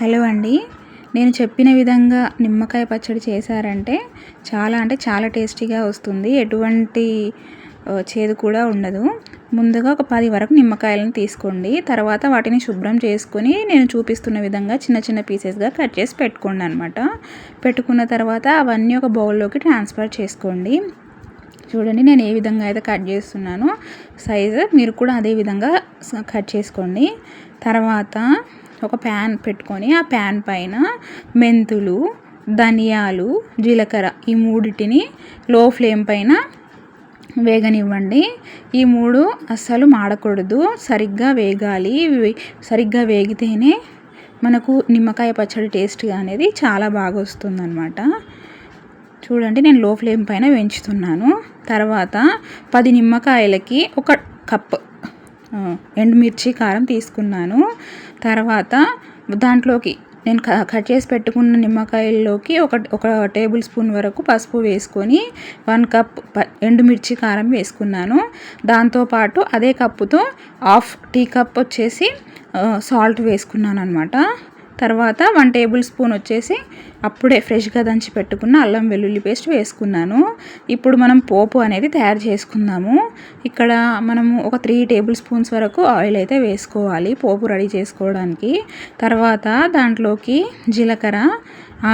Hello అండి. నేను చెప్పిన విధంగా నిమ్మకాయ పచ్చడి చేశారంటే చాలా అంటే చాలా టేస్టీగా వస్తుంది. ఎటువంటి చేదు కూడా ఉండదు. ముందుగా ఒక పది వరకు నిమ్మకాయలను తీసుకోండి. తర్వాత వాటిని శుభ్రం చేసుకొని నేను చూపిస్తున్న విధంగా చిన్న చిన్న పీసెస్గా కట్ చేసి పెట్టుకోండి అనమాట పెట్టుకున్న తర్వాత అవన్నీ ఒక బౌల్లోకి ట్రాన్స్ఫర్ చేసుకోండి. చూడండి నేను ఏ విధంగా అయితే కట్ చేస్తున్నానో సైజు మీరు కూడా అదే విధంగా కట్ చేసుకోండి. తర్వాత ఒక ప్యాన్ పెట్టుకొని ఆ ప్యాన్ పైన మెంతులు ధనియాలు జీలకర్ర ఈ మూడిటిని లో ఫ్లేమ్ పైన వేగనివ్వండి. ఈ మూడు అస్సలు మాడకూడదు. సరిగ్గా వేగాలి. సరిగ్గా వేగితేనే మనకు నిమ్మకాయ పచ్చడి టేస్ట్ అనేది చాలా బాగా వస్తుందన్నమాట. చూడండి నేను లో ఫ్లేమ్ పైన పెంచుతున్నాను తర్వాత పది నిమ్మకాయలకి ఒక కప్ ఎండుమిర్చి కారం తీసుకున్నాను. తర్వాత దాంట్లోకి నేను కట్ చేసి పెట్టుకున్న నిమ్మకాయల్లోకి ఒక ఒక టేబుల్ స్పూన్ వరకు పసుపు వేసుకొని వన్ కప్ ఎండుమిర్చి కారం వేసుకున్నాను. దాంతోపాటు అదే కప్పుతో హాఫ్ టీ కప్ వచ్చేసి సాల్ట్ వేసుకున్నాను అనమాట తర్వాత వన్ టేబుల్ స్పూన్ వచ్చేసి అప్పుడే ఫ్రెష్గా దంచి పెట్టుకున్న అల్లం వెల్లుల్లి పేస్ట్ వేసుకున్నాను. ఇప్పుడు మనం పోపు అనేది తయారు చేసుకుందాము. ఇక్కడ మనము ఒక త్రీ టేబుల్ స్పూన్స్ వరకు ఆయిల్ అయితే వేసుకోవాలి పోపు రెడీ చేసుకోవడానికి. తర్వాత దాంట్లోకి జీలకర్ర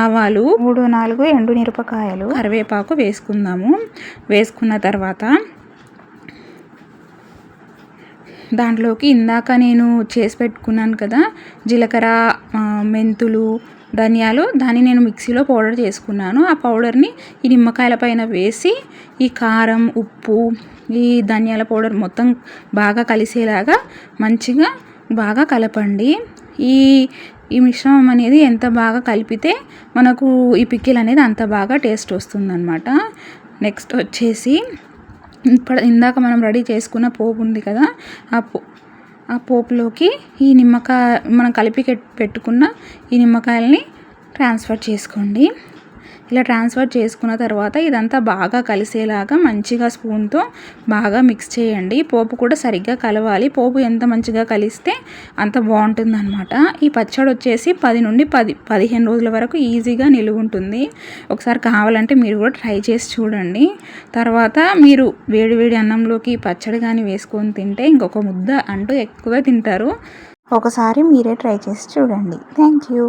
ఆవాలు మూడు నాలుగు ఎండు మిరపకాయలు. కరివేపాకు వేసుకుందాము. వేసుకున్న తర్వాత దాంట్లోకి ఇందాక నేను చేసి పెట్టుకున్నాను కదా జీలకర్ర మెంతులు ధనియాలు దాన్ని నేను మిక్సీలో పౌడర్ చేసుకున్నాను. ఆ పౌడర్ని ఈ నిమ్మకాయల పైన వేసి ఈ కారం ఉప్పు ఈ ధనియాల పౌడర్ మొత్తం బాగా కలిసేలాగా మంచిగా బాగా కలపండి. ఈ ఈ మిశ్రమం అనేది ఎంత బాగా కలిపితే మనకు ఈ పిక్కిల్ అనేది అంత బాగా టేస్ట్ వస్తుందన్నమాట. నెక్స్ట్ వచ్చేసి ఇప్పుడు ఇందాక మనం రెడీ చేసుకున్న పోపు ఉంది కదా ఆ పో ఆ పోపులోకి ఈ నిమ్మకాయ మనం కలిపి పెట్టుకున్న ఈ నిమ్మకాయల్ని ట్రాన్స్ఫర్ చేసుకోండి. ఇలా ట్రాన్స్ఫర్ చేసుకున్న తర్వాత ఇదంతా బాగా కలిసేలాగా మంచిగా స్పూన్తో బాగా మిక్స్ చేయండి. పోపు కూడా సరిగ్గా కలవాలి. పోపు ఎంత మంచిగా కలిస్తే అంత బాగుంటుందన్నమాట. ఈ పచ్చడి వచ్చేసి పది నుండి పది పదిహేను రోజుల వరకు ఈజీగా నిలువ ఉంటుంది. ఒకసారి కావాలంటే మీరు కూడా ట్రై చేసి చూడండి. తర్వాత మీరు వేడివేడి అన్నంలోకి పచ్చడి కానీ వేసుకొని తింటే ఇంకొక ముద్ద అంటూ ఎక్కువ తింటారు. ఒకసారి మీరే ట్రై చేసి చూడండి. Thank you.